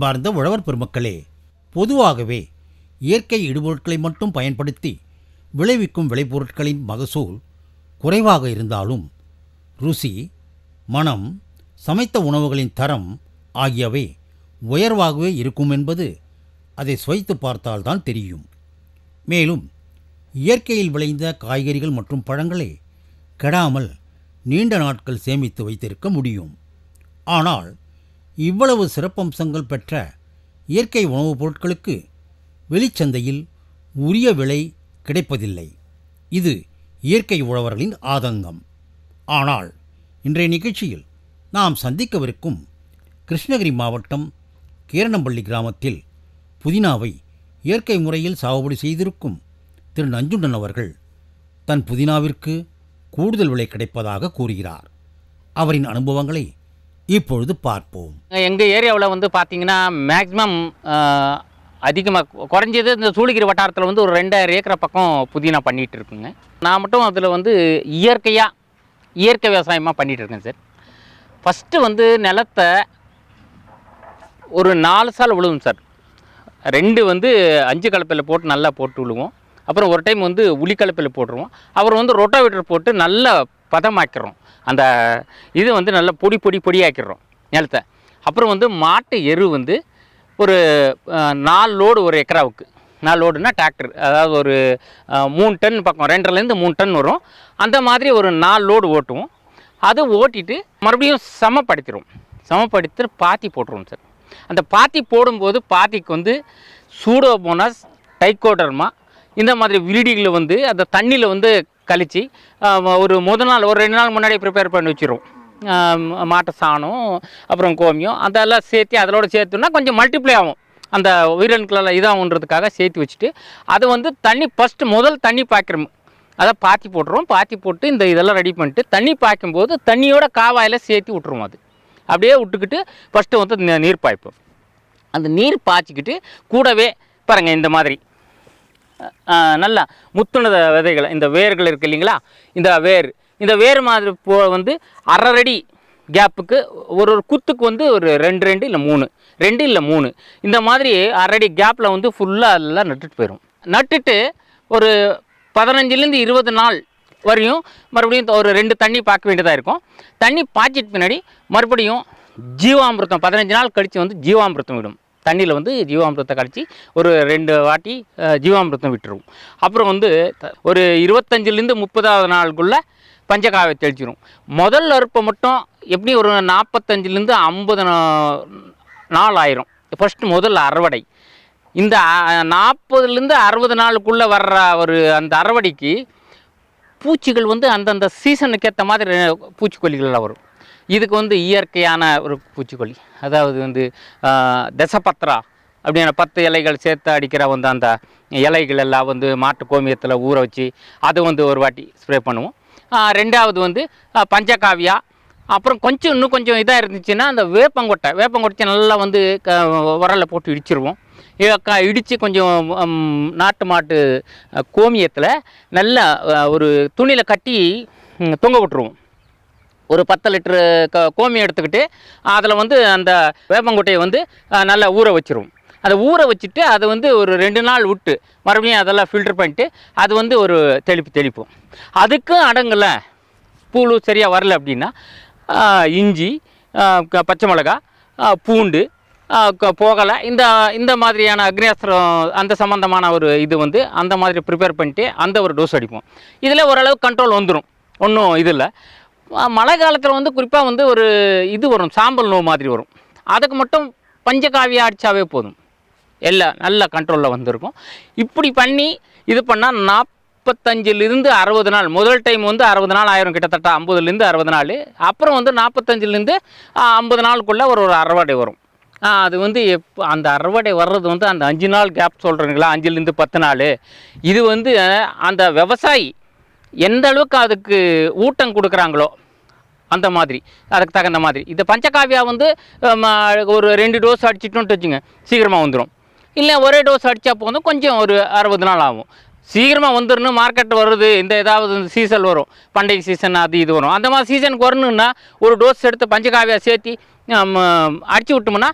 அன்பார்ந்த உழவர் பெருமக்களே பொதுவாகவே இயற்கை இடுபொருட்களை மட்டும் பயன்படுத்தி விளைவிக்கும் விளைபொருட்களின் மகசூல் குறைவாக இருந்தாலும் ருசி மனம் சமைத்த உணவுகளின் தரம் ஆகியவை உயர்வாகவே இருக்கும் என்பது அதை சுவைத்து பார்த்தால்தான் தெரியும். மேலும் இயற்கையில் விளைந்த காய்கறிகள் மற்றும் பழங்களை கெடாமல் நீண்ட நாட்கள் சேமித்து வைத்திருக்க முடியும். ஆனால் இவ்வளவு சிறப்பம்சங்கள் பெற்ற இயற்கை உணவுப் பொருட்களுக்கு வெளிச்சந்தையில் உரிய விலை கிடைப்பதில்லை. இது இயற்கை உழவர்களின் ஆதங்கம். ஆனால் இன்றைய நிகழ்ச்சியில் நாம் சந்திக்கவிருக்கும் கிருஷ்ணகிரி மாவட்டம் கீரணம்பள்ளி கிராமத்தில் புதினாவை இயற்கை முறையில் சாகுபடி செய்திருக்கும் திரு நஞ்சுண்டன் அவர்கள் தன் புதினாவிற்கு கூடுதல் விலை கிடைப்பதாக கூறுகிறார். அவரின் அனுபவங்களை இப்பொழுது பார்ப்போம். எங்கள் ஏரியாவில் வந்து பார்த்தீங்கன்னா மேக்ஸிமம் அதிகமாக குறைஞ்சது இந்த சூளகிரி வட்டாரத்தில் வந்து ஒரு ரெண்டாயிரம் ஏக்கர் பக்கம் புதினா பண்ணிகிட்டு இருக்குங்க. நான் மட்டும் அதில் வந்து இயற்கையாக இயற்கை விவசாயமாக பண்ணிகிட்டு இருக்கேன் சார். ஃபஸ்ட்டு வந்து நிலத்தை ஒரு நாலு சால் விழுவும் சார். ரெண்டு வந்து அஞ்சு கலப்பையில் போட்டு நல்லா போட்டு விழுவோம். அப்புறம் ஒரு டைம் வந்து உளி கலப்பையில் போட்டுருவோம். அப்புறம் வந்து ரொட்டோவேட்டர் போட்டு நல்லா பதமாக்கிறோம். அந்த இது வந்து நல்லா பொடி பொடி பொடியாக்கிடுறோம் நிலத்தை. அப்புறம் வந்து மாட்டு எரு வந்து ஒரு நாலு லோடு ஒரு ஏக்கராவுக்கு. நாலு லோடுனா டிராக்டர் அதாவது ஒரு மூணு டன் பக்கம் ரெண்டரைலேருந்து மூணு டன் வரும். அந்த மாதிரி ஒரு நாலு லோடு ஓட்டுவோம். அதை ஓட்டிட்டு மறுபடியும் சமப்படுத்திடுவோம். சமப்படுத்தி பாத்தி போட்டுருவோம் சார். அந்த பாத்தி போடும்போது பாத்திக்கு வந்து சூடோபோனாஸ் டைக்கோடர்மா இந்த மாதிரி விரிடிகளை வந்து அந்த தண்ணியில் வந்து கழித்து ஒரு முதல் நாள் ஒரு ரெண்டு நாள் முன்னாடி ப்ரிப்பேர் பண்ணி வச்சிரும் மாட்டு சாணம் அப்புறம் கோமியம் அதெல்லாம் சேர்த்து அதோட சேர்த்துனா கொஞ்சம் மல்டிப்ளை ஆகும். அந்த உயிரணுக்களெல்லாம் இதாகுன்றதுக்காக சேர்த்து வச்சுட்டு அது வந்து தண்ணி ஃபஸ்ட்டு முதல் தண்ணி பாய்க்கிறோம். அதை பாத்தி போட்டுருவோம். பாத்தி போட்டு இந்த இதெல்லாம் ரெடி பண்ணிட்டு தண்ணி பாய்க்கும்போது தண்ணியோட காவாயில் சேர்த்து விட்ருவோம் அது. அப்படியே விட்டுக்கிட்டு ஃபஸ்ட்டு வந்து நீர் பாய்ப்போம். அந்த நீர் பாய்ச்சிக்கிட்டு கூடவே பாருங்கள் இந்த மாதிரி. நல்லா முத்துணத விதைகளை இந்த வேர்கள் இருக்குது இல்லைங்களா? இந்த வேர் இந்த வேர் மாதிரி போ வந்து அரை அடி கேப்புக்கு ஒரு ஒரு குத்துக்கு வந்து ஒரு ரெண்டு ரெண்டு இல்லை மூணு ரெண்டு இல்லை மூணு. இந்த மாதிரி அரை அடி கேப்பில் வந்து ஃபுல்லாக எல்லாம் நட்டுட்டு போயிடும் நட்டுட்டு ஒரு பதினஞ்சுலேருந்து இருபது நாள் வரையும் மறுபடியும் ஒரு ரெண்டு தண்ணி பார்க்க வேண்டியதாக இருக்கும். தண்ணி பாய்ச்சிட்டு பின்னாடி மறுபடியும் ஜீவாமிர்தம் பதினஞ்சு நாள் கழித்து வந்து ஜீவாமிர்தம் விடும். தண்ணியில் வந்து ஜீவாமிரத்தை கழித்து ஒரு ரெண்டு வாட்டி அஹ், விட்டுருவோம் அப்புறம் வந்து த- ஒரு இருபத்தஞ்சிலேருந்து முப்பதாவது நாளுக்குள்ளே பஞ்சகாவை தெளிச்சிடும் முதல் அறுப்பை மட்டும் எப்படி ஒரு நாற்பத்தஞ்சிலேருந்து ஐம்பது நாள் ஆயிரும். ஃபஸ்ட்டு முதல் அறுவடை. இந்த நாற்பதுலேருந்து அறுபது நாளுக்குள்ளே வர்ற ஒரு அந்த அறுவடைக்கு பூச்சிகள் வந்து அந்தந்த சீசனுக்கு ஏற்ற மாதிரி பூச்சிக்கொல்லிகள்லாம் வரும். இதுக்கு வந்து இயற்கையான ஒரு பூச்சிக்கொல்லி. அதாவது வந்து தசபத்ரா அப்படியான பத்து இலைகள் சேர்த்து அடிக்கிற வந்து அந்த இலைகள் எல்லாம் வந்து மாட்டு கோமியத்தில் ஊற வச்சு அதை வந்து ஒரு வாட்டி ஸ்ப்ரே பண்ணுவோம். ரெண்டாவது வந்து பஞ்சகாவியா. அப்புறம் கொஞ்சம் இன்னும் கொஞ்சம் இதாக இருந்துச்சுன்னா அந்த வேப்பங்கொட்டை. வேப்பங்கொட்டை நல்லா வந்து க உரலில் போட்டு இடிச்சிருவோம். இடித்து கொஞ்சம் நாட்டு மாட்டு கோமியத்தில் நல்லா ஒரு துணியில் கட்டி தொங்க விட்டுருவோம். ஒரு பத்து லிட்ரு க கோமியம் எடுத்துக்கிட்டு அதில் வந்து அந்த வேப்பங்கொட்டையை வந்து நல்லா ஊற வச்சிருவோம் அதை ஊற வச்சுட்டு அதை வந்து ஒரு ரெண்டு நாள் விட்டு மறுபடியும் அதெல்லாம் ஃபில்டர் பண்ணிட்டு அது வந்து ஒரு தெளிப்பு தெளிப்போம் அதுக்கும் அடங்கல பூலு சரியாக வரல அப்படின்னா இஞ்சி பச்சை மிளகா பூண்டு போகலை. இந்த இந்த மாதிரியான அக்னியாஸ்திரம் அந்த சம்மந்தமான ஒரு இது வந்து அந்த மாதிரி ப்ரிப்பேர் பண்ணிட்டு அந்த ஒரு டோஸ் அடிப்போம். இதில் ஓரளவு கண்ட்ரோல் வந்துடும் ஒன்றும் இது இல்லை. மழை காலத்தில் வந்து குறிப்பாக வந்து ஒரு இது வரும் சாம்பல் நோய் மாதிரி வரும். அதுக்கு மட்டும் பஞ்சகாவியா அடித்தாவே போதும். எல்லாம் நல்ல கண்ட்ரோலில் வந்திருக்கும். இப்படி பண்ணி இது பண்ணால் நாற்பத்தஞ்சிலிருந்து அறுபது நாள் முதல் டைம் வந்து அறுபது நாள் ஆயிரம் கிட்டத்தட்ட ஐம்பதுலேருந்து அறுபது நாள். அப்புறம் வந்து நாற்பத்தஞ்சிலேருந்து ஐம்பது நாளுக்குள்ளே ஒரு ஒரு அறுவடை வரும். அது வந்து எப்போ அந்த அறுவடை வர்றது வந்து அந்த அஞ்சு நாள் கேப் சொல்கிறீங்களா அஞ்சுலேருந்து பத்து நாள். இது வந்து அந்த விவசாயி எந்த அளவுக்கு அதுக்கு ஊட்டம் கொடுக்குறாங்களோ அந்த மாதிரி அதுக்கு தகுந்த மாதிரி. இந்த பஞ்சகாவியா வந்து ம, ஒரு ரெண்டு டோஸ் அடிச்சிட்டோன்ட்டு வச்சுங்க சீக்கிரமாக வந்துடும் இல்லை ஒரே டோஸ் அடித்தா போதும் கொஞ்சம் ஒரு அறுபது நாள் ஆகும். சீக்கிரமாக வந்துடணும் மார்க்கெட் வருது இந்த ஏதாவது இந்த சீசன் வரும் பண்டிகை சீசன் அது இது வரும். அந்த மாதிரி சீசனுக்கு வரணுன்னா ஒரு டோஸ் எடுத்து பஞ்சகாவியா சேர்த்து நம்ம அடிச்சு விட்டோம்னா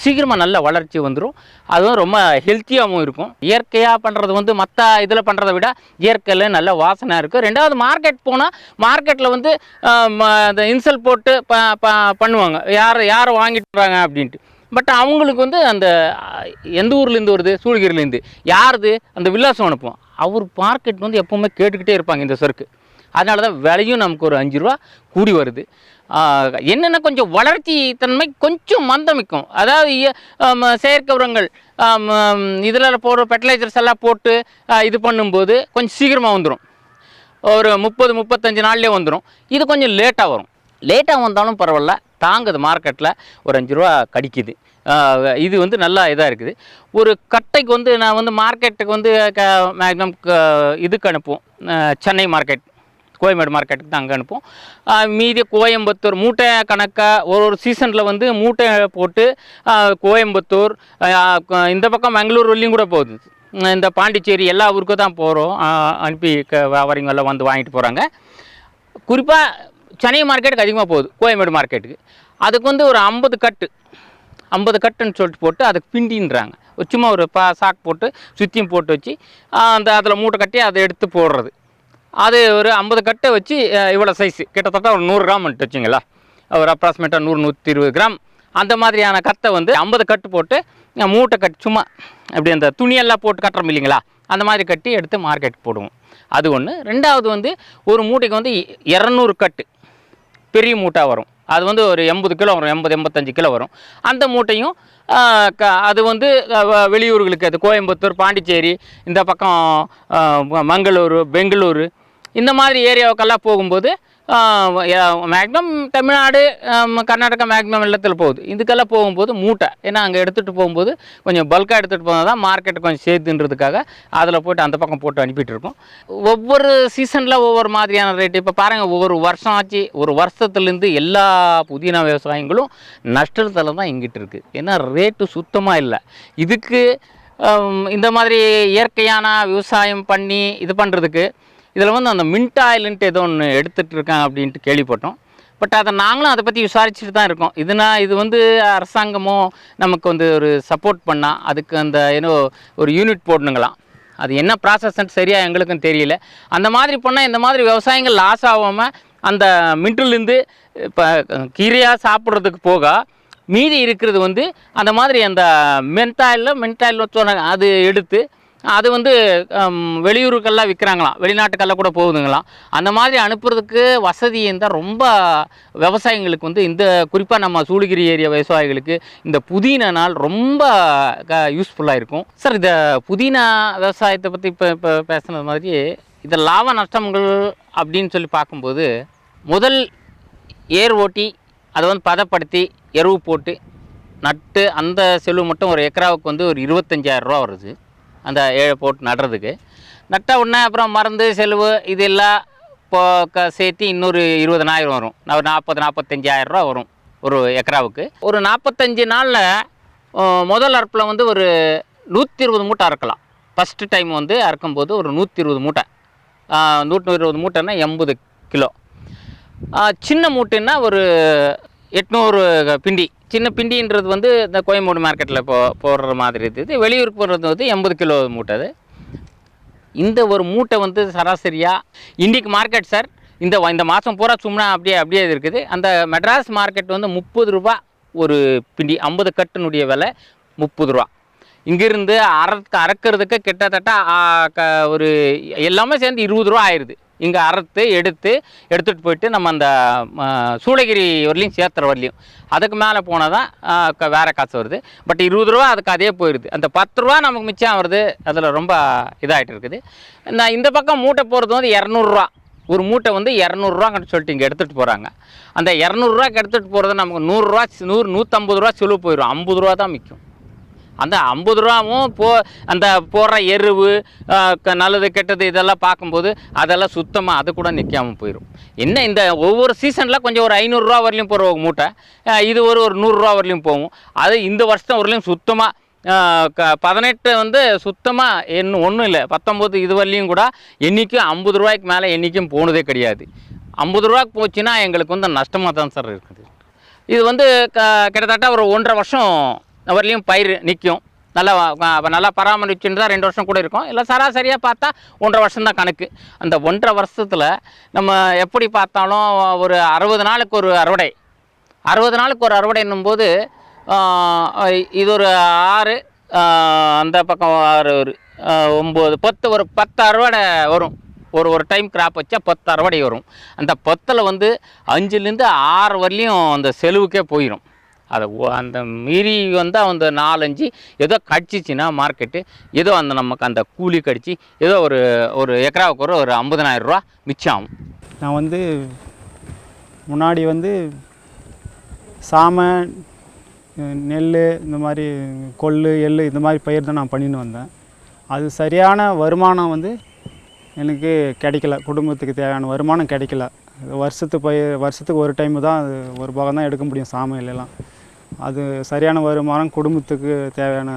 சீக்கிரமாக நல்ல வளர்ச்சி வந்துடும் அதுவும் ரொம்ப ஹெல்த்தியாகவும் இருக்கும். இயற்கையாக பண்ணுறது வந்து மற்ற இதில் பண்ணுறதை விட இயற்கையில் நல்ல வாசனை இருக்குது ரெண்டாவது மார்க்கெட் போனால் மார்க்கெட்டில் வந்து இந்த ம- அந்த இன்சல் போட்டு ப ப- பண்ணுவாங்க. யார் யார் வாங்கிட்டு வராங்க அப்படின்ட்டு. பட் அவங்களுக்கு வந்து அந்த எந்த ஊர்லேருந்து வருது? சூழ்கிரிலேருந்து யாருது? அந்த வில்லாசம் அனுப்புவோம் அவர் மார்க்கெட் வந்து எப்போவுமே கேட்டுக்கிட்டே இருப்பாங்க இந்த சருக்கு அதனால தான் விலையும் நமக்கு ஒரு அஞ்சு ரூபா கூடி வருது. என்னென்ன கொஞ்சம் வளர்ச்சி தன்மை கொஞ்சம் மந்தமிக்கும். அதாவது செயற்கை உரங்கள் இதில் போடுற ஃபெர்டிலைசர்ஸ் எல்லாம் போட்டு இது பண்ணும்போது கொஞ்சம் சீக்கிரமாக வந்துடும் ஒரு முப்பது முப்பத்தஞ்சு நாள்லேயே வந்துடும் இது கொஞ்சம் லேட்டாக வரும். லேட்டாக வந்தாலும் பரவாயில்ல. தாங்குது மார்க்கெட்டில் ஒரு அஞ்சு ரூபா கடிக்குது. இது வந்து நல்லா இதாக இருக்குது. ஒரு கட்டைக்கு வந்து நான் வந்து மார்க்கெட்டுக்கு வந்து க மேக்ஸிமம் இதுக்கு அனுப்புவோம். சென்னை மார்க்கெட் கோயம்பேடு மார்க்கெட்டுக்கு தான் அங்கே அனுப்புவோம். மீதி கோயம்புத்தூர் மூட்டை கணக்காக ஒரு ஒரு சீசனில் வந்து மூட்டை போட்டு கோயம்புத்தூர் இந்த பக்கம் பெங்களூர் வரலையும் கூட போகுது. இந்த பாண்டிச்சேரி எல்லா ஊருக்கும் தான் போகிறோம் அனுப்பி க எல்லாம் வந்து வாங்கிட்டு போகிறாங்க குறிப்பாக சென்னை மார்க்கெட்டுக்கு அதிகமாக போகுது கோயம்பேடு மார்க்கெட்டுக்கு. அதுக்கு வந்து ஒரு ஐம்பது கட்டு ஐம்பது கட்டுன்னு சொல்லிட்டு போட்டு அதுக்கு பிண்டின்றாங்க. சும்மா ஒரு பா சாக் போட்டு சுற்றியும் போட்டு வச்சு அந்த அதில் மூட்டை கட்டி அதை எடுத்து போடுறது. அது ஒரு ஐம்பது கட்டை வச்சு இவ்வளோ சைஸு கிட்டத்தட்ட ஒரு நூறு கிராம் வச்சுங்களா? ஒரு அப்ராக்சிமேட்டாக நூறு நூற்றி இருபது கிராம் அந்த மாதிரியான கத்தை வந்து ஐம்பது கட்டு போட்டு மூட்டை கட்டி சும்மா அப்படி அந்த துணியெல்லாம் போட்டு கட்டுறோம் இல்லைங்களா? அந்த மாதிரி கட்டி எடுத்து மார்க்கெட்டுக்கு போடுவோம். அது ஒன்று ரெண்டாவது வந்து ஒரு மூட்டைக்கு வந்து இரநூறு கட்டு. பெரிய மூட்டை வரும். அது வந்து ஒரு எண்பது கிலோ வரும் எண்பது எண்பத்தஞ்சு கிலோ வரும். அந்த மூட்டையும் க- அது வந்து வெளியூர்களுக்கு அது கோயம்புத்தூர் பாண்டிச்சேரி இந்த பக்கம் மங்களூர் பெங்களூர் மங்களூரு பெங்களூரு இந்த மாதிரி ஏரியாவுக்கெல்லாம் போகும்போது மேக்ஸிமம் தமிழ்நாடு கர்நாடகா மேக்ஸிமம் எல்லாத்தில் போகுது. இதுக்கெல்லாம் போகும்போது மூட்டை. ஏன்னா அங்கே எடுத்துகிட்டு போகும்போது கொஞ்சம் பல்காக எடுத்துகிட்டு போனால் தான் மார்க்கெட்டு கொஞ்சம் சேர்த்துன்றதுக்காக அதில் போட்டு அந்த பக்கம் போட்டு அனுப்பிட்டு இருக்கோம். ஒவ்வொரு சீசனில் ஒவ்வொரு மாதிரியான ரேட்டு இப்போ பாருங்கள் ஒவ்வொரு வருஷம் ஆச்சு. ஒரு வருஷத்துலேருந்து எல்லா புதினா விவசாயங்களும் நஷ்டத்தில் தான் இங்கிட்டு இருக்குது ஏன்னா ரேட்டு சுத்தமாக இல்லை. இதுக்கு இந்த மாதிரி இயற்கையான விவசாயம் பண்ணி இது பண்ணுறதுக்கு இதில் வந்து அந்த மின்ட் ஆயிலுன்ட்டு ஏதோ ஒன்று எடுத்துகிட்டு இருக்காங்க அப்படின்ட்டு கேள்விப்பட்டோம். பட் அதை நாங்களும் அதை பற்றி விசாரிச்சுட்டு தான் இருக்கோம். இதுனா இது வந்து அரசாங்கமோ நமக்கு வந்து ஒரு சப்போர்ட் பண்ணால் அதுக்கு அந்த ஏதோ ஒரு யூனிட் போடணுங்களாம். அது என்ன ப்ராசஸ்ன்னு சரியாக எங்களுக்கும் தெரியல. அந்த மாதிரி பண்ணால் இந்த மாதிரி விவசாயங்கள் லாஸ் ஆகாமல் அந்த மின்ட்டுலேருந்து இப்போ கீரையாக சாப்பிட்றதுக்கு போக மீதி இருக்கிறது வந்து அந்த மாதிரி அந்த மென்டாயில் மென்டாயில் சொன்னாங்க அது எடுத்து அது வந்து வெளியூருக்கெல்லாம் விற்கிறாங்களாம் வெளிநாட்டுக்கெல்லாம் கூட போகுதுங்களாம். அந்த மாதிரி அனுப்புறதுக்கு வசதி இருந்தால் ரொம்ப விவசாயிங்களுக்கு வந்து இந்த குறிப்பாக நம்ம சூளகிரி ஏரியா விவசாயிகளுக்கு இந்த புதினா நாள் ரொம்ப யூஸ்ஃபுல்லாக இருக்கும். சார் இந்த புதினா விவசாயத்தை பற்றி இப்போ இப்போ பேசுனது மாதிரி இந்த லாப நஷ்டங்கள் அப்படின்னு சொல்லி பார்க்கும்போது முதல் ஏர் ஓட்டி அதை வந்து பதப்படுத்தி எருவு போட்டு நட்டு அந்த செலவு மட்டும் ஒரு ஏக்கராவுக்கு வந்து ஒரு இருபத்தஞ்சாயிரம் ரூபா வருது. அந்த ஏழை போட்டு நடுறதுக்கு. நட்ட உடனே அப்புறம் மருந்து செலவு இது எல்லாம் இப்போ க சேர்த்து இன்னொரு இருபதனாயிரம் வரும். ஒரு நாற்பது நாற்பத்தஞ்சாயிரம் ரூபா வரும் ஒரு ஏக்கராவுக்கு. ஒரு நாற்பத்தஞ்சு நாளில் முதல் அறுப்பில் வந்து ஒரு நூற்றி இருபது மூட்டை அறுக்கலாம். ஃபஸ்ட்டு டைம் வந்து அறுக்கும்போது ஒரு நூற்றி இருபது மூட்டை நூற்றி இருபது மூட்டைன்னா எண்பது கிலோ. சின்ன மூட்டைன்னா ஒரு எட்நூறு பிண்டி. சின்ன பிண்டின்றது வந்து இந்த கோயம்பேடு மார்க்கெட்டில் போ போடுற மாதிரி இருக்குது. வெளியூருக்கு போடுறது வந்து எண்பது கிலோ மூட்டை அது. இந்த ஒரு மூட்டை வந்து சராசரியாக இன்றைக்கு மார்க்கெட் சார் இந்த இந்த மாதம் பூரா சும்மா அப்படியே அப்படியே இருக்குது. அந்த மெட்ராஸ் மார்க்கெட் வந்து முப்பது ரூபா ஒரு பிண்டி ஐம்பது கட்டுனுடைய விலை முப்பது ரூபா. இங்கேருந்து அற அறக்கிறதுக்கு கிட்டத்தட்ட க- ஒரு எல்லாமே சேர்ந்து இருபது ரூபா ஆயிடுது இங்கே அறுத்து எடுத்து எடுத்துகிட்டு போயிட்டு நம்ம அந்த சூளகிரி வரலையும் சேர்த்துற வரலையும் அதுக்கு மேலே போனால் தான் வேறு க- வேற காசு வருது. பட் இருபது ரூபா அதுக்கு அதே போயிடுது அந்த பத்து ரூபா நமக்கு மிச்சம் வருது அதில் ரொம்ப இதாகிட்டு இருக்குது. நான் இந்த பக்கம் மூட்டை போகிறது வந்து இரநூறுவா ஒரு மூட்டை வந்து இரநூறுவாங்கன்னு சொல்லிட்டு இங்கே எடுத்துகிட்டு போகிறாங்க அந்த இரநூறுவாக்கு எடுத்துகிட்டு போகிறது நமக்கு நூறுரூவா நூறு நூற்றம்பது ரூபா செலவு போயிடும் ஐம்பது ரூபா தான் மிக்கும். அந்த ஐம்பது ரூபாவும் போ அந்த போடுற எருவு க- நல்லது கெட்டது இதெல்லாம் பார்க்கும்போது அதெல்லாம் சுத்தமாக அது கூட நிற்காமல் போயிடும் என்ன இந்த ஒவ்வொரு சீசனில் கொஞ்சம் ஒரு ஐநூறுரூவா வரலையும் போகிற ஒரு மூட்டை இது ஒரு ஒரு நூறுரூவா வரலையும் போகும். அது இந்த வருஷம் வரலையும் சுத்தமாக க பதினெட்டு வந்து சுத்தமாக என்ன ஒன்றும் இல்லை. பத்தொம்போது இது வரலையும் கூட என்றைக்கும் ஐம்பது ரூபாய்க்கு மேலே என்றைக்கும் போனதே கிடையாது. ஐம்பது ரூபாய்க்கு போச்சுன்னா எங்களுக்கு வந்து நஷ்டமாக தான் சார் இருக்குது. இது வந்து க கிட்டத்தட்ட ஒரு ஒன்றரை வருஷம் வரலையும் பயிர் நிற்கும் நல்லா நல்லா பராமரிச்சுட்டு தான் ரெண்டு வருஷம் கூட இருக்கும். இல்லை சராசரியாக பார்த்தா ஒன்றரை வருஷம் தான் கணக்கு. அந்த ஒன்றரை வருஷத்தில் நம்ம எப்படி பார்த்தாலும் ஒரு அறுபது நாளுக்கு ஒரு அறுவடை. அறுபது நாளுக்கு ஒரு அறுவடை என்னும்போது இது ஒரு ஆறு அந்த பக்கம் ஆறு ஒரு ஒம்பது பத்து ஒரு பத்து அறுவடை வரும். ஒரு ஒரு டைம் கிராப் வச்சா பத்து அறுவடை வரும். அந்த பத்தில் வந்து அஞ்சுலேருந்து ஆறு வரலையும் அந்த செலவுக்கே போயிடும் அதை அந்த மீறி வந்தால் அந்த நாலஞ்சு ஏதோ கடிச்சிச்சின்னா மார்க்கெட்டு ஏதோ அந்த நமக்கு அந்த கூலி கடிச்சு ஏதோ ஒரு ஒரு ஏக்கராவுக்கு ஒரு ஒரு ஐம்பதனாயிரரூவா மிச்சம் ஆகும். நான் வந்து முன்னாடி வந்து சாமை நெல் இந்த மாதிரி கொள்ளு எள் இந்த மாதிரி பயிர் தான் நான் பண்ணின்னு வந்தேன். அது சரியான வருமானம் வந்து எனக்கு கிடைக்கல குடும்பத்துக்கு தேவையான வருமானம் கிடைக்கல. வருஷத்து பயிர் வருஷத்துக்கு ஒரு டைம் தான் அது ஒரு பாகம் தான் எடுக்க முடியும் சாமையிலலாம் அது சரியான வருமானம் குடும்பத்துக்கு தேவையான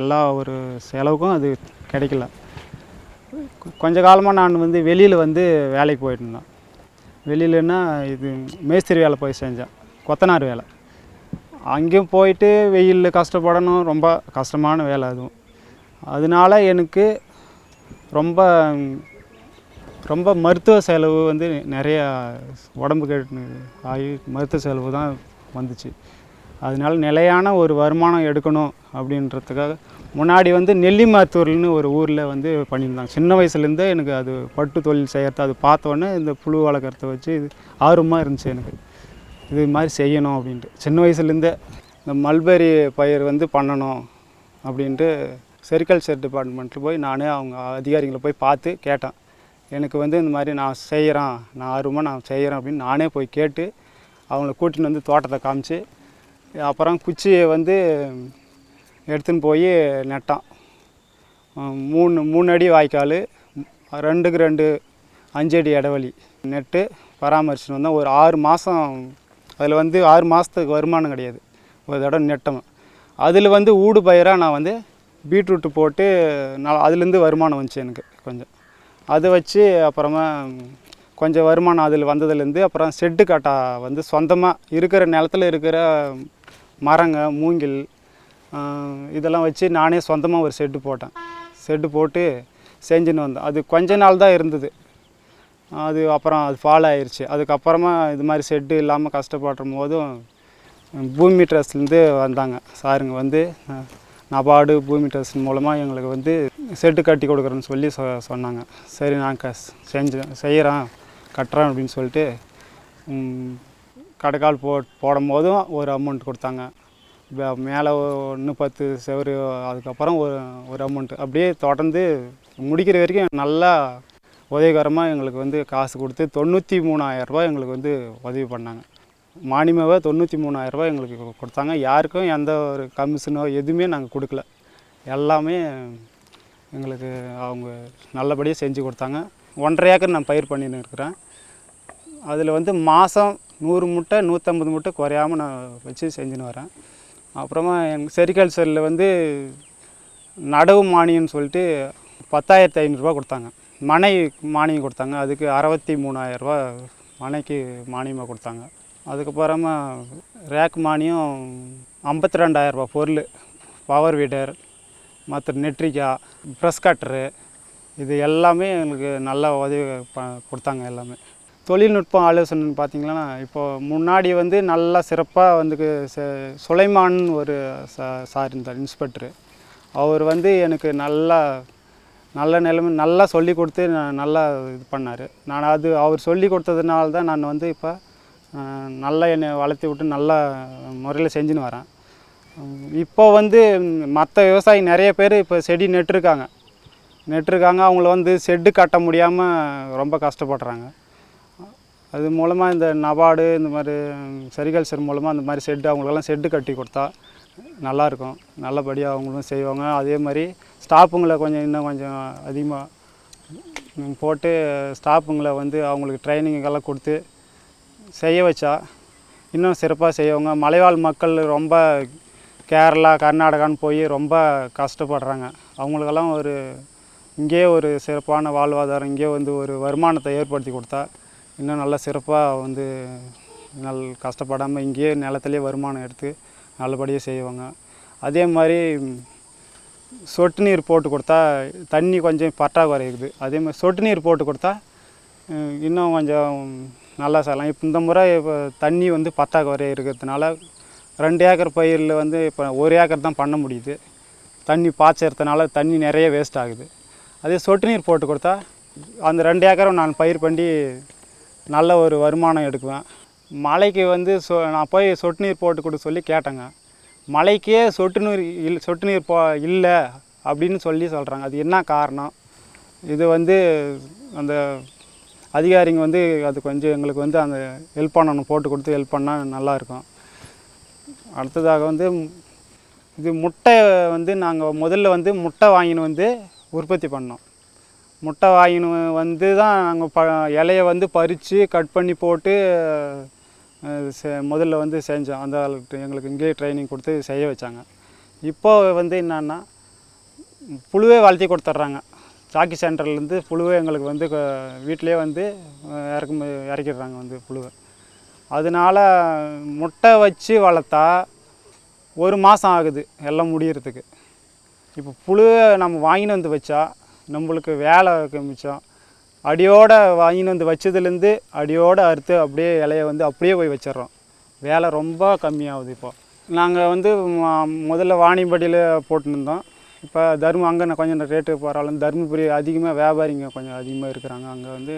எல்லா ஒரு செலவுக்கும் அது கிடைக்கல. கொஞ்ச காலமாக நான் வந்து வெளியில் வந்து வேலைக்கு போயிட்டுருந்தேன் வெளியிலன்னா இது மேஸ்திரி வேலை போய் செஞ்சேன். கொத்தனார் வேலை. அங்கேயும் போயிட்டு வெயிலில் கஷ்டப்படணும். ரொம்ப கஷ்டமான வேலை அதுவும். அதனால எனக்கு ரொம்ப ரொம்ப மருத்துவ செலவு வந்து நிறையா உடம்பு கெட்டு ஆகி மருத்துவ செலவு தான் வந்துச்சு. அதனால நிலையான ஒரு வருமானம் எடுக்கணும் அப்படின்றதுக்காக முன்னாடி வந்து நெல்லிமாத்தூர்னு ஒரு ஊரில் வந்து பண்ணியிருந்தாங்க. சின்ன வயசுலேருந்தே எனக்கு அது பட்டு தொழில் செய்கிறது அது பார்த்தோன்னே இந்த புழு வளர்க்குறத வச்சு இது ஆர்வமாக இருந்துச்சு எனக்கு. இது மாதிரி செய்யணும் அப்படின்ட்டு. சின்ன வயசுலேருந்தே இந்த மல்பெரி பயிர் வந்து பண்ணணும் அப்படின்ட்டு செரிகல்ச்சர் டிபார்ட்மெண்ட்டில் போய் நானே அவங்க அதிகாரிகளை போய் பார்த்து கேட்டேன். எனக்கு வந்து இந்த மாதிரி நான் செய்கிறேன் நான் ஆர்வமாக நான் செய்கிறேன் அப்படின்னு நானே போய் கேட்டு அவங்கள கூட்டின்னு வந்து தோட்டத்தை காமிச்சு அப்புறம் குச்சியை வந்து எடுத்துன்னு போய் நட்டான். மூணு மூணு அடி வாய்க்கால் ரெண்டுக்கு ரெண்டு அஞ்சு அடி இடைவெளி. நெட்டு பராமரிச்சுட்டு வந்தோம். ஒரு ஆறு மாதம் அதில் வந்து ஆறு மாதத்துக்கு வருமானம் கிடையாது. ஒரு தடவை நெட்டோம். அதில் வந்து ஊடு பயிராக நான் வந்து பீட்ரூட்டு போட்டு நான் அதுலேருந்து வருமானம் வந்துச்சு எனக்கு கொஞ்சம். அதை வச்சு அப்புறமா கொஞ்சம் வருமானம் அதில் வந்ததுலேருந்து அப்புறம் செட்டு காட்டா வந்து சொந்தமாக இருக்கிற நிலத்துல இருக்கிற மரங்க மூங்கில் இதெல்லாம் வச்சு நானே சொந்தமாக ஒரு செட்டு போட்டேன். செட்டு போட்டு செஞ்சுன்னு வந்தேன். அது கொஞ்ச நாள் தான் இருந்தது. அது அப்புறம் அது ஃபாலோ ஆயிடுச்சு அதுக்கப்புறமா இது மாதிரி செட்டு இல்லாமல் கஷ்டப்படுற போதும் பூமி ட்ரஸ்ட்லேருந்து வந்தாங்க. சாருங்க வந்து நபார்டு பூமி ட்ரஸ்ட் மூலமாக எங்களுக்கு வந்து செட்டு கட்டி கொடுக்குறேன்னு சொல்லி சொ சொன்னாங்க. சரி நான் க செஞ்சு செய்கிறேன் கட்டுறேன் அப்படின்னு சொல்லிட்டு கடைக்கால் போ போடும் போதும் ஒரு அமௌண்ட் கொடுத்தாங்க. மேலே ஒன்று பத்து செவரு அதுக்கப்புறம் ஒரு ஒரு அமௌண்ட் அப்படியே தொடர்ந்து முடிக்கிற வரைக்கும் நல்லா உதவிகரமாக எங்களுக்கு வந்து காசு கொடுத்து தொண்ணூற்றி மூணாயிரரூபா எங்களுக்கு வந்து உதவி பண்ணாங்க. மானியமாகவே தொண்ணூற்றி மூணாயிரரூபா எங்களுக்கு கொடுத்தாங்க. யாருக்கும் எந்த ஒரு கமிஷனோ எதுவுமே நாங்கள் கொடுக்கல. எல்லாமே எங்களுக்கு அவங்க நல்லபடியாக செஞ்சு கொடுத்தாங்க. ஒன்றரை ஏக்கர் நான் பயிர் பண்ணின்னு இருக்கிறேன். அதில் வந்து மாதம் நூறு முட்டை நூற்றம்பது முட்டை குறையாமல் நான் வச்சு செஞ்சுன்னு வரேன். அப்புறமா எங்கள் செரிகல்ச்சரில் வந்து நடவு மானியம்னு சொல்லிட்டு பத்தாயிரத்தி ஐநூறுரூவா கொடுத்தாங்க. மனை மானியம் கொடுத்தாங்க. அதுக்கு அறுபத்தி மூணாயிரரூவா மனைக்கு மானியமாக கொடுத்தாங்க. அதுக்கப்புறமா ரேக் மானியம் ஐம்பத்தி ரெண்டாயிரரூபா பொருள் பவர் வீடர் மற்ற நெட்ரிக்கா ப்ரெஸ் கட்டரு இது எல்லாமே எங்களுக்கு நல்ல உதவி ப கொடுத்தாங்க எல்லாமே. தொழில்நுட்பம் ஆலோசனைன்னு பார்த்தீங்கன்னா இப்போது முன்னாடி வந்து நல்லா சிறப்பாக வந்து ச- சுலைமான் ஒரு சா சார் இருந்தார் இன்ஸ்பெக்டரு. அவர் வந்து எனக்கு நல்லா நல்ல நிலைமை நல்லா சொல்லி கொடுத்து நான் நல்லா இது பண்ணார். நான் அது அவர் சொல்லி கொடுத்ததுனால தான் நான் வந்து இப்போ நல்லா என்னை வளர்த்தி விட்டு நல்லா முறையில் செஞ்சுன்னு வரேன். இப்போ வந்து மற்ற விவசாயி நிறைய பேர் இப்போ செடி நட்டுருக்காங்க. நட்டுருக்காங்க அவங்கள வந்து செட்டு கட்ட முடியாமல் ரொம்ப கஷ்டப்படுறாங்க. அது மூலமாக இந்த நபார்டு இந்த மாதிரி செரிகல்ச்சர் மூலமாக இந்த மாதிரி செட்டு அவங்களுக்கெல்லாம் செட்டு கட்டி கொடுத்தா நல்லாயிருக்கும் நல்லபடியாக அவங்களும் செய்வாங்க. அதே மாதிரி ஸ்டாஃபுங்களை கொஞ்சம் இன்னும் கொஞ்சம் அதிகமாக போட்டு ஸ்டாஃபுங்களை வந்து அவங்களுக்கு ட்ரைனிங்கெல்லாம் கொடுத்து செய்ய வச்சா இன்னும் சிறப்பாக செய்வாங்க. மலைவாழ் மக்கள் ரொம்ப கேரளா கர்நாடகான்னு போய் ரொம்ப கஷ்டப்படுறாங்க. அவங்களுக்கெல்லாம் ஒரு இங்கேயே ஒரு சிறப்பான வாழ்வாதாரம் இங்கேயே வந்து ஒரு வருமானத்தை ஏற்படுத்தி கொடுத்தா இன்னும் நல்லா சிறப்பாக வந்து நல் கஷ்டப்படாமல் இங்கேயே நிலத்துலேயே வருமானம் எடுத்து நல்லபடியாக செய்வாங்க. அதே மாதிரி சொட்டு நீர் போட்டு கொடுத்தா தண்ணி கொஞ்சம் பற்றாக்குறை இருக்குது. அதே மாதிரி சொட்டு நீர் போட்டு கொடுத்தா இன்னும் கொஞ்சம் நல்லா செய்யலாம். இப்போ இந்த முறை இப்போ தண்ணி வந்து பற்றாக்குறை இருக்கிறதுனால ரெண்டு ஏக்கர் பயிரில் வந்து இப்போ ஒரு ஏக்கர் தான் பண்ண முடியுது. தண்ணி பாய்ச்சறதுனால தண்ணி நிறைய வேஸ்ட் ஆகுது. அதே சொட்டு நீர் போட்டு கொடுத்தா அந்த ரெண்டு ஏக்கரும் நான் பயிர் பண்ணி நல்ல ஒரு வருமானம் எடுக்குவேன். மழைக்கு வந்து சொ நான் போய் சொட்டு நீர் போட்டு கொடுக்க சொல்லி கேட்டேங்க. மழைக்கே சொட்டு நீர் இல் சொட்டு நீர் போ இல்லை அப்படின்னு சொல்லி சொல்கிறாங்க அது என்ன காரணம்? இது வந்து அந்த அதிகாரிங்க வந்து அது கொஞ்சம் எங்களுக்கு வந்து அந்த ஹெல்ப் பண்ணணும் போட்டு கொடுத்து ஹெல்ப் பண்ணால் நல்லாயிருக்கும் அடுத்ததாக வந்து இது முட்டை வந்து நாங்கள் முதல்ல வந்து முட்டை வாங்கின்னு வந்து உற்பத்தி பண்ணோம். முட்டை வாங்கினு வந்து தான் நாங்கள் ப இலைய வந்து பறித்து கட் பண்ணி போட்டு செ- முதல்ல வந்து செஞ்சோம். அந்த எங்களுக்கு இங்கேயே ட்ரைனிங் கொடுத்து செய்ய வச்சாங்க. இப்போ வந்து என்னன்னா புழுவே வளர்த்தி கொடுத்துட்றாங்க. சாக்கி சென்டர்லேருந்து புழுவே எங்களுக்கு வந்து வீட்டிலே வந்து அஹ், இறக்கும் இறக்கிடுறாங்க வந்து புழுவை. அதனால முட்டை வச்சு வளர்த்தா ஒரு மாதம் ஆகுது எல்லாம் முடியறதுக்கு. இப்போ புழுவை நம்ம வாங்கின்னு வந்து வச்சா நம்மளுக்கு வேலை மிச்சம். அடியோடு வாங்கின்னு வந்து வச்சதுலேருந்து அடியோட அறுத்து அப்படியே இலையை வந்து அப்படியே போய் வச்சிட்றோம். வேலை ரொம்ப கம்மியாகுது இப்போ. நாங்கள் வந்து முதல்ல வாணியம்பட்டியில் போட்டுருந்தோம். இப்போ தர்மம் அங்கே கொஞ்சம் ரேட்டு பரவாயில்ல தருமபுரி அதிகமாக வியாபாரிங்க கொஞ்சம் அதிகமாக இருக்கிறாங்க. அங்கே வந்து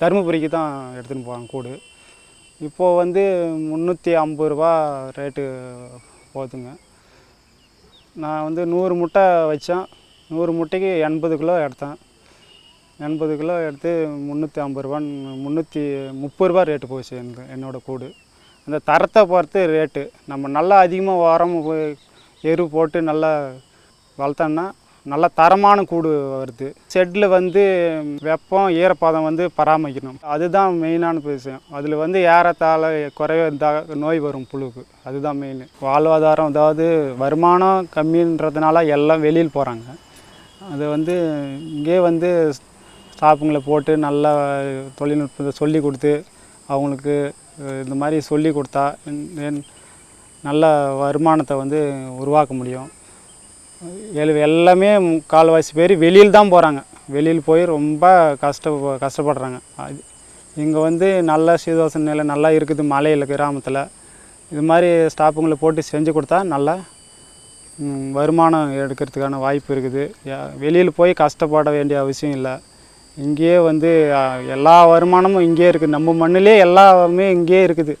தருமபுரிக்கு தான் எடுத்துன்னு போவாங்க கூடு. இப்போது வந்து முந்நூற்றி ஐம்பது ரூபா ரேட்டு போகுதுங்க. நான் வந்து நூறு முட்டை வச்சேன். நூறு முட்டைக்கு எண்பது கிலோ எடுத்தேன். எண்பது கிலோ எடுத்து முந்நூற்றி ஐம்பது ரூபான்னு முந்நூற்றி முப்பது ரூபா ரேட்டு போச்சு எனக்கு என்னோடய கூடு. அந்த தரத்தை பொறுத்து ரேட்டு நம்ம நல்லா அதிகமாக உரம் போய் எரு போட்டு நல்லா வளர்த்தோன்னா நல்ல தரமான கூடு வருது. ஷெட்டில் வந்து வெப்பம் ஈரப்பதம் வந்து பராமரிக்கணும். அதுதான் மெயினான விஷயம். அதில் வந்து ஏறத்தாழ குறைவே இருந்தால் நோய் வரும் புழுக்கு அதுதான் மெயின் வாழ்வாதாரம் அதாவது வருமானம் கம்மின்றதுனால எல்லாம் வெளியில் போகிறாங்க அது வந்து இங்கே வந்து ஸ்டாஃபுங்களை போட்டு நல்லா தொழில்நுட்பத்தை சொல்லி கொடுத்து அவங்களுக்கு இந்த மாதிரி சொல்லி கொடுத்தா நல்ல வருமானத்தை வந்து உருவாக்க முடியும். எழு எல்லாமே கால்வாசி பேர் வெளியில் தான் போகிறாங்க வெளியில் போய் ரொம்ப கஷ்ட கஷ்டப்படுறாங்க. அது இங்கே வந்து நல்ல சீதோசன நிலை நல்லா இருக்குது மலையில் கிராமத்தில். இது மாதிரி ஸ்டாப்புங்களை போட்டு செஞ்சு கொடுத்தா நல்லா வருமானம் எடுக்கிறதுக்கான வாய்ப்பு இருக்குது. வெளியில் போய் கஷ்டப்பட வேண்டிய அவசியம் இல்லை. இங்கேயே வந்து எல்லா வருமானமும் இங்கேயே இருக்குது. நம்ம மண்ணிலே எல்லாமே இங்கேயே இருக்குது.